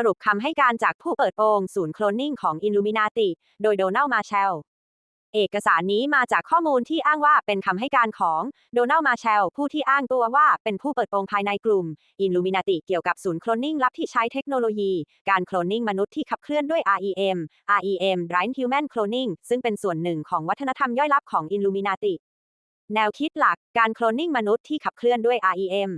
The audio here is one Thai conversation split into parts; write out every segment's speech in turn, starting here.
สรุปคำให้การจากผู้เปิดโปงศูนย์โคลนนิ่งของอิลูมินาติโดยโดนัลมาเชล เอกสารนี้มาจากข้อมูลที่อ้างว่าเป็นคำให้การของโดนัลมาเชล ผู้ที่อ้างตัวว่าเป็นผู้เปิดโปงภายในกลุ่มอิลูมินาติเกี่ยวกับศูนย์โคลนนิ่งลับที่ใช้เทคโนโลยี การโคลนนิ่งมนุษย์ที่ขับเคลื่อนด้วย REM REM Right Human Cloning ซึ่งเป็นส่วนหนึ่งของวัฒนธรรมย่อยลับของอิลูมินาติแนวคิดหลักการโคลนนิ่งมนุษย์ที่ขับเคลื่อนด้วย REM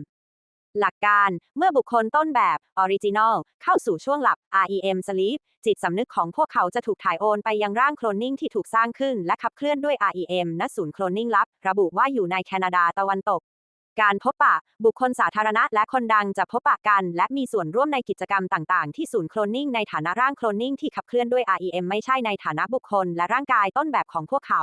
หลักการ เมื่อบุคคลต้นแบบ Original เข้าสู่ช่วงหลับ REM Sleep จิตสำนึกของพวกเขาจะถูกถ่ายโอนไปยังร่างโคลนนิ่งที่ถูกสร้างขึ้น และขับเคลื่อนด้วย REM ณศูนย์โคลนนิ่งลับ ระบุว่าอยู่ในแคนาดาตะวันตก การพบปะ บุคคลสาธารณะและคนดังจะพบปะกัน และมีส่วนร่วมในกิจกรรมต่าง ๆ ที่ศูนย์โคลนนิ่งในฐานะร่างโคลนนิ่งที่ขับเคลื่อนด้วย REM ไม่ใช่ในฐานะบุคคลและร่างกายต้นแบบของพวกเขา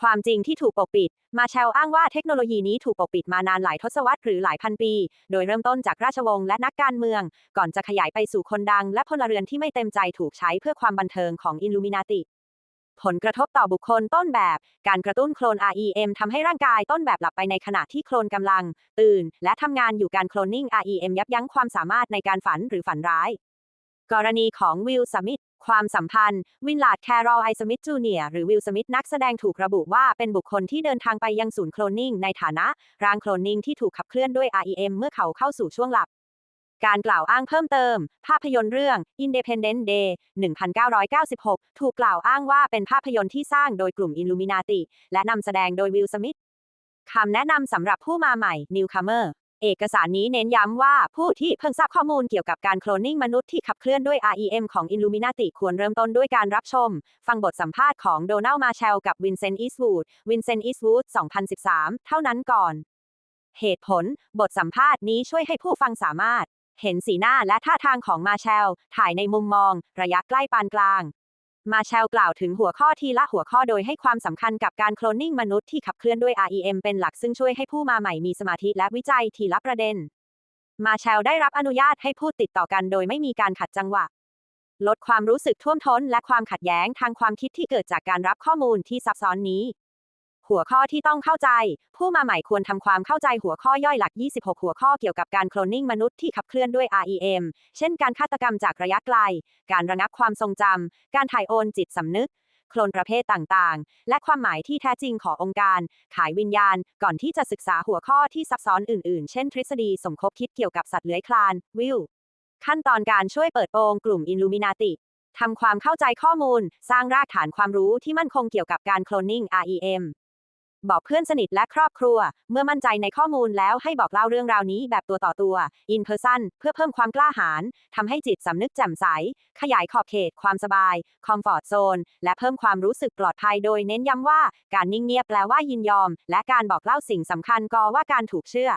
ความจริงที่ถูกปกปิด มาเชลอ้างว่าเทคโนโลยีนี้ถูกปกปิดมานานหลายทศวรรษหรือหลายพันปี โดยเริ่มต้นจากราชวงศ์และนักการเมือง ก่อนจะขยายไปสู่คนดัง และพลเรือนที่ไม่เต็มใจถูกใช้เพื่อความบันเทิงของอิลูมินาติผลกระทบต่อบุคคลต้นแบบ การกระตุ้นโคลน REM ทำให้ร่างกายต้นแบบหลับไปในขณะที่โคลนกำลัง ตื่น และทำงานอยู่การโคลนนิ่ง REM ยับยั้งความสามารถในการฝันหรือฝันร้าย กรณีของวิลสมิธความสัมพันธ์ วินลาดแครอลไอสมิธจูเนียหรือวิลสมิธนักแสดงถูกระบุว่าเป็นบุคคลที่เดินทางไปยังศูนย์โคลนนิ่งในฐานะร่างโคลนนิ่งที่ถูกขับเคลื่อนด้วย REM เมื่อเขาเข้าสู่ช่วงหลับ การกล่าวอ้างเพิ่มเติม ภาพยนตร์เรื่อง Independent Day 1996 ถูกกล่าวอ้างว่าเป็นภาพยนตร์ที่สร้างโดยกลุ่ม Illuminati และนำแสดงโดยวิลสมิธคำแนะนำสำหรับผู้มาใหม่ Newcomer เอกสารนี้เน้นย้ำว่าผู้ที่เพิ่งทราบข้อมูลเกี่ยวกับการโคลนนิ่งมนุษย์ที่ขับเคลื่อนด้วย REM ของ Illuminati ควรเริ่มต้นด้วยการรับชม ฟังบทสัมภาษณ์ของโดนัลมาเชลกับวินเซนต์อีสวูดวินเซนต์อีสวูด2013 เท่านั้นก่อน เหตุผล บทสัมภาษณ์นี้ช่วยให้ผู้ฟังสามารถ เห็นสีหน้าและท่าทางของมาเชล ถ่ายในมุมมอง ระยะใกล้ปานกลาง มาแชลกล่าวถึงหัวข้อทีละหัวข้อโดยให้ความสำคัญกับการโคลนนิ่งมนุษย์ที่ขับเคลื่อนด้วย REM เป็นหลักซึ่งช่วยให้ผู้มาใหม่มีสมาธิและวิจัยทีละประเด็น มาแชลได้รับอนุญาตให้พูดติดต่อกันโดยไม่มีการขัดจังหวะ ลดความรู้สึกท่วมท้นและความขัดแย้งทางความคิดที่เกิดจากการรับข้อมูลที่ซับซ้อนนี้ หัวข้อที่ต้องเข้าใจ ผู้มาใหม่ควรทำความเข้าใจหัวข้อย่อยหลัก 26 หัวข้อเกี่ยวกับการโคลนนิ่งมนุษย์ที่ขับเคลื่อนด้วย REM เช่นการฆาตกรรมจากระยะไกล การระงับความทรงจำ การถ่ายโอนจิตสำนึก โคลนประเภทต่างๆ และความหมายที่แท้จริงขององค์การ ขายวิญญาณ ก่อนที่จะศึกษาหัวข้อที่ซับซ้อนอื่นๆ เช่น ทฤษฎีสมคบคิดเกี่ยวกับสัตว์เลื้อยคลาน วิลขั้นตอนการช่วยเปิดโปงกลุ่มอิลูมินาติทำความเข้าใจข้อมูล สร้างรากฐานความรู้ที่มั่นคงเกี่ยวกับการโคลนนิ่ง REM บอกเพื่อนสนิทและครอบครัว เมื่อมั่นใจในข้อมูลแล้วให้บอกเล่าเรื่องราวนี้แบบตัวต่อตัว in person เพื่อเพิ่มความกล้าหาญทำให้จิตสำนึกแจ่มใส ขยายขอบเขต ความสบาย comfort zone และเพิ่มความรู้สึกปลอดภัยโดยเน้นย้ำว่า การนิ่งเงียบแปลว่ายินยอม และการบอกเล่าสิ่งสำคัญก็ว่าการถูกเชื่อ